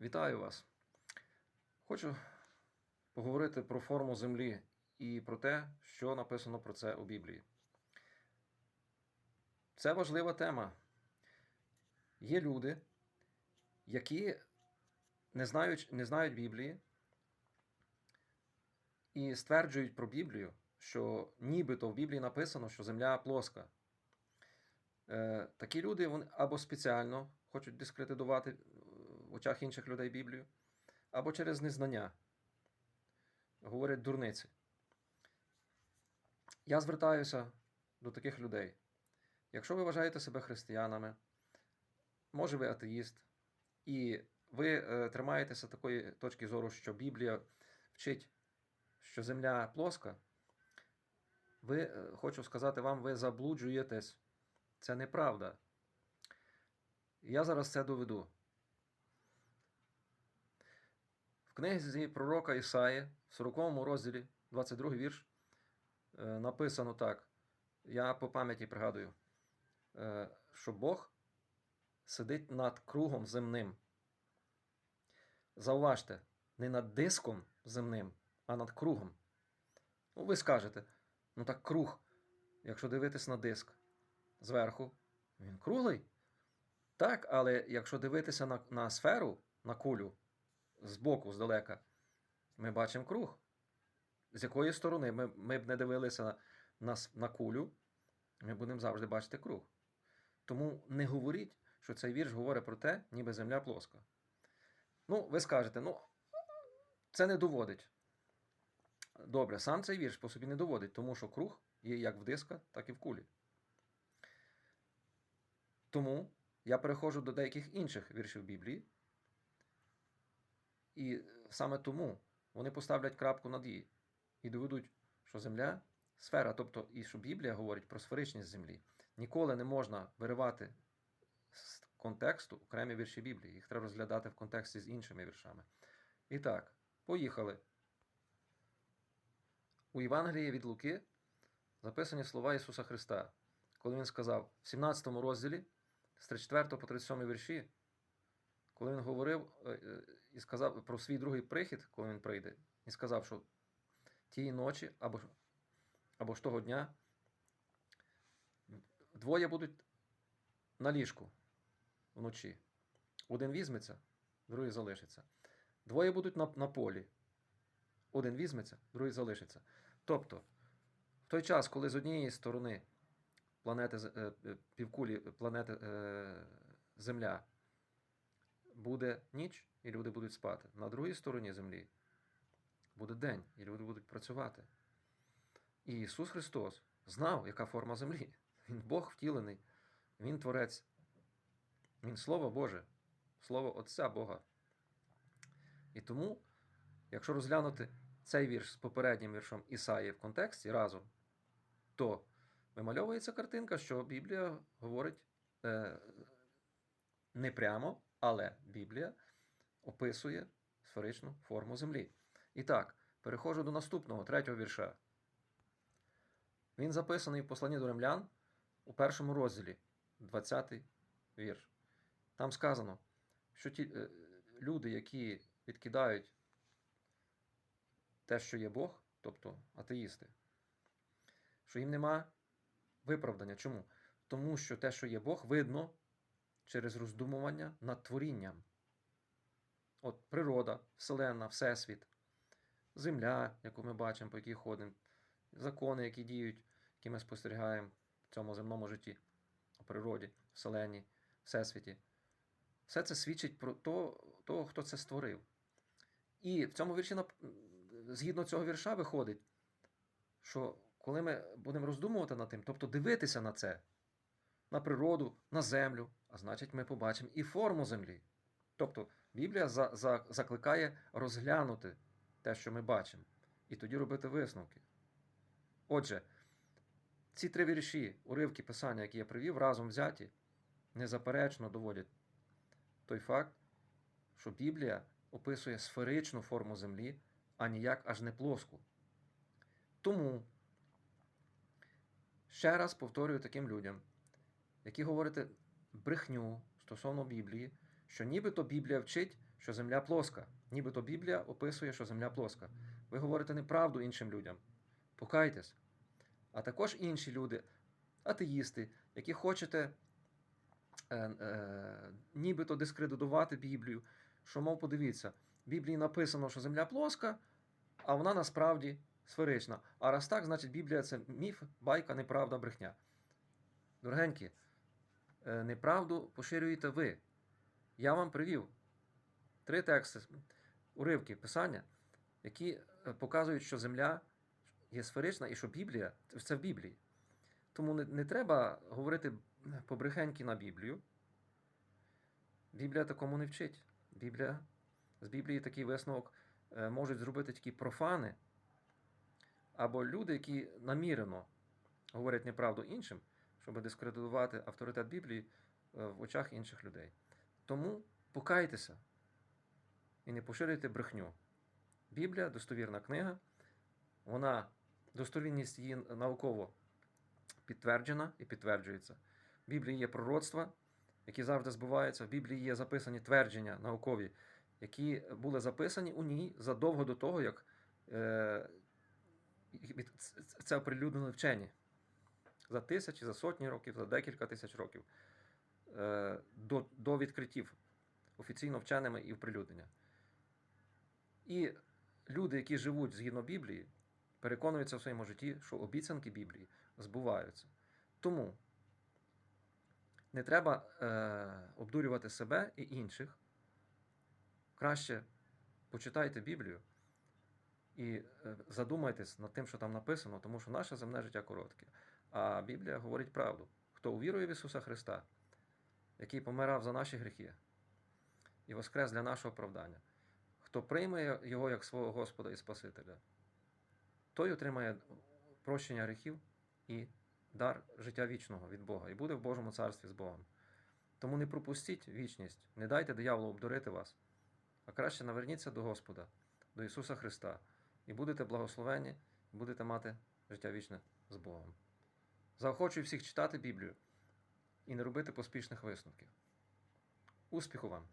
Вітаю вас. Хочу поговорити про форму землі і про те, що написано про це у Біблії. Це важлива тема. Є люди, які не знають, не знають Біблії і стверджують про Біблію, що нібито в Біблії написано, що земля плоска. Е, такі люди вони або спеціально хочуть дискредитувати очах інших людей Біблію, або через незнання. Говорять дурниці. Я звертаюся до таких людей. Якщо ви вважаєте себе християнами, може ви атеїст, і ви е, тримаєтеся такої точки зору, що Біблія вчить, що земля плоска, ви, е, хочу сказати вам, ви заблуджуєтесь. Це неправда. Я зараз це доведу. В книзі пророка Ісаї, в 40 розділі, 22 вірш, е, написано так. Я по пам'яті пригадую, е, що Бог сидить над кругом земним. Зауважте, не над диском земним, а над кругом. Ну, ви скажете, ну так круг, якщо дивитись на диск зверху, він круглий. Так, але якщо дивитися на, на сферу, на кулю збоку, здалека, ми бачимо круг. З якої сторони ми, ми б не дивилися на, на, на кулю, ми будемо завжди бачити круг. Тому не говоріть, що цей вірш говорить про те, ніби земля плоска. Ну, ви скажете, ну, це не доводить. Добре, сам цей вірш по собі не доводить, тому що круг є як в диска, так і в кулі. Тому я переходжу до деяких інших віршів Біблії. І саме тому вони поставлять крапку над «і» і доведуть, що земля сфера, тобто і що Біблія говорить про сферичність землі. Ніколи не можна виривати з контексту окремі вірші Біблії. Їх треба розглядати в контексті з іншими віршами. І так, поїхали. У Євангелії від Луки записані слова Ісуса Христа, коли Він сказав в 17 розділі з 34 по 37 вірші, коли він говорив е, е, і сказав про свій другий прихід, коли він прийде, і сказав, що тієї ночі або, або ж того дня двоє будуть на ліжку вночі. Один візьметься, другий залишиться. Двоє будуть на, на полі. Один візьметься, другий залишиться. Тобто, в той час, коли з однієї сторони планети, е, півкулі планети Земля буде ніч, і люди будуть спати. На другій стороні Землі буде день, і люди будуть працювати. І Ісус Христос знав, яка форма землі. Він Бог втілений, Він Творець, Він Слово Боже, Слово Отця Бога. І тому, якщо розглянути цей вірш з попереднім віршом Ісаї в контексті разом, то вимальовується картинка, що Біблія говорить е, не прямо, але Біблія описує сферичну форму землі. І так, переходжу до наступного, третього вірша. Він записаний в посланні до римлян у першому розділі, 20 вірш. Там сказано, що ті е, люди, які відкидають те, що є Бог, тобто атеїсти, що їм нема виправдання. Чому? Тому що те, що є Бог, видно через роздумування над творінням. От природа, Вселенна, Всесвіт, земля, яку ми бачимо, по якій ходимо, закони, які діють, які ми спостерігаємо в цьому земному житті, у природі, Вселенні, Всесвіті. Все це свідчить про то, того, хто це створив. І в цьому вірші, згідно цього вірша, виходить, що коли ми будемо роздумувати над тим, тобто дивитися на це, на природу, на землю, а значить, ми побачимо і форму землі. Тобто Біблія за, за, закликає розглянути те, що ми бачимо, і тоді робити висновки. Отже, ці три вірші, уривки писання, які я привів, разом взяті, незаперечно доводять той факт, що Біблія описує сферичну форму землі, а ніяк аж не плоску. Тому ще раз повторюю таким людям, які говорите брехню стосовно Біблії, що нібито Біблія вчить, що земля плоска. Нібито Біблія описує, що земля плоска. Ви говорите неправду іншим людям. Покайтесь. А також інші люди, атеїсти, які хочете е, е, нібито дискредитувати Біблію, що, мов, подивіться, в Біблії написано, що земля плоска, а вона насправді сферична. А раз так, значить Біблія це міф, байка, неправда, брехня. Дорогенькі, неправду поширюєте ви. Я вам привів три тексти, уривки писання, які е, показують, що земля є сферична і що Біблія це в Біблії. Тому не, не треба говорити побрехеньки на Біблію. Біблія такому не вчить. Біблія, з Біблії такий висновок е, можуть зробити тільки профани або люди, які намірено говорять неправду іншим, щоб дискредитувати авторитет Біблії е, в очах інших людей. Тому покайтеся і не поширюйте брехню. Біблія достовірна книга, вона достовірність її науково підтверджена і підтверджується. В Біблії є пророцтва, які завжди збуваються. В Біблії є записані твердження наукові, які були записані у ній задовго до того, як е, це оприлюднили вчені. За тисячі, за сотні років, за декілька тисяч років е, до, до відкриттів офіційно вченими і оприлюднення. І люди, які живуть згідно Біблії, переконуються в своєму житті, що обіцянки Біблії збуваються. Тому не треба е, обдурювати себе і інших. Краще почитайте Біблію і е, задумайтесь над тим, що там написано, тому що наше земне життя коротке. А Біблія говорить правду. Хто увірує в Ісуса Христа, який помирав за наші гріхи і воскрес для нашого оправдання, хто прийме Його як свого Господа і Спасителя, той отримає прощення гріхів і дар життя вічного від Бога і буде в Божому царстві з Богом. Тому не пропустіть вічність, не дайте дияволу обдурити вас, а краще наверніться до Господа, до Ісуса Христа, і будете благословені, будете мати життя вічне з Богом. Заохочую всіх читати Біблію і не робити поспішних висновків. Успіху вам!